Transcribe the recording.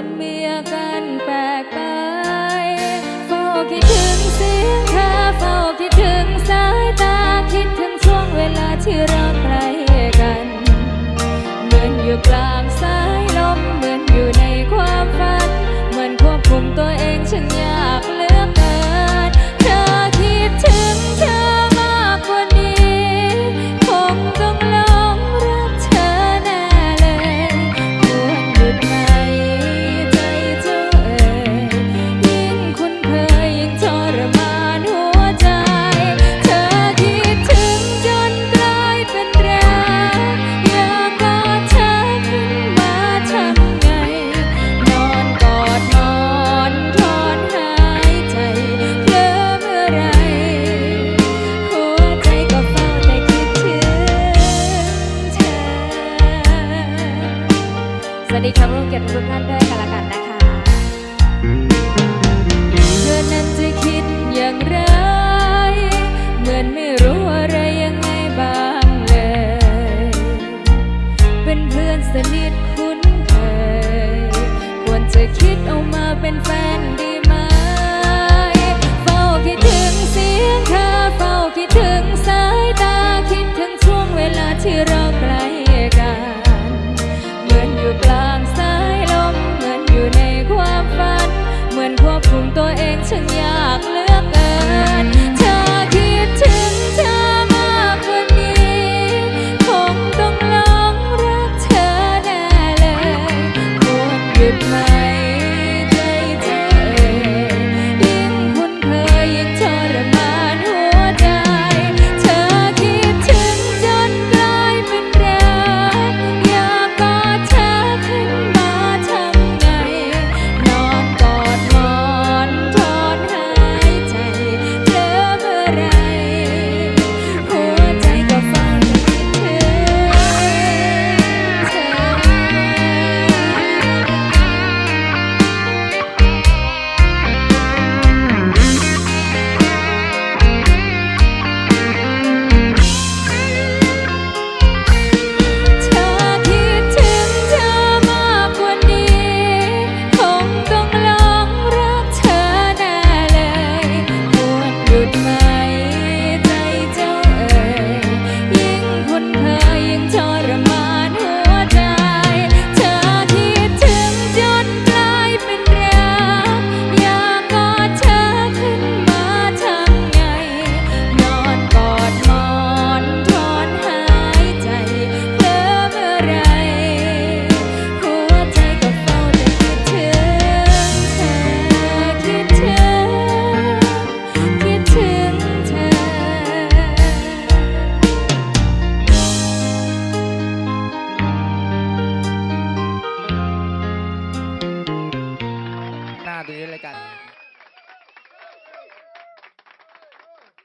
มันมีอาการแปลกไปเฝ้าคิดถึงเสียงเธอเฝ้าคิดถึงสายตาคิดถึงช่วงเวลาที่เราใกล้กัน เหมือนอยู่กลาง สวัสดีครับร่วมเกียรติทุกท่านด้วยกันละกันนะคะเธอนั้นจะคิดอย่างไร เหมือนไม่รู้อะไรยังไงบ้างเลย เป็นเพื่อนสนิทคุ้นเคย ควรจะคิดเอามาเป็นแฟนดี ตัวเองฉันอยากเหลือกเกิ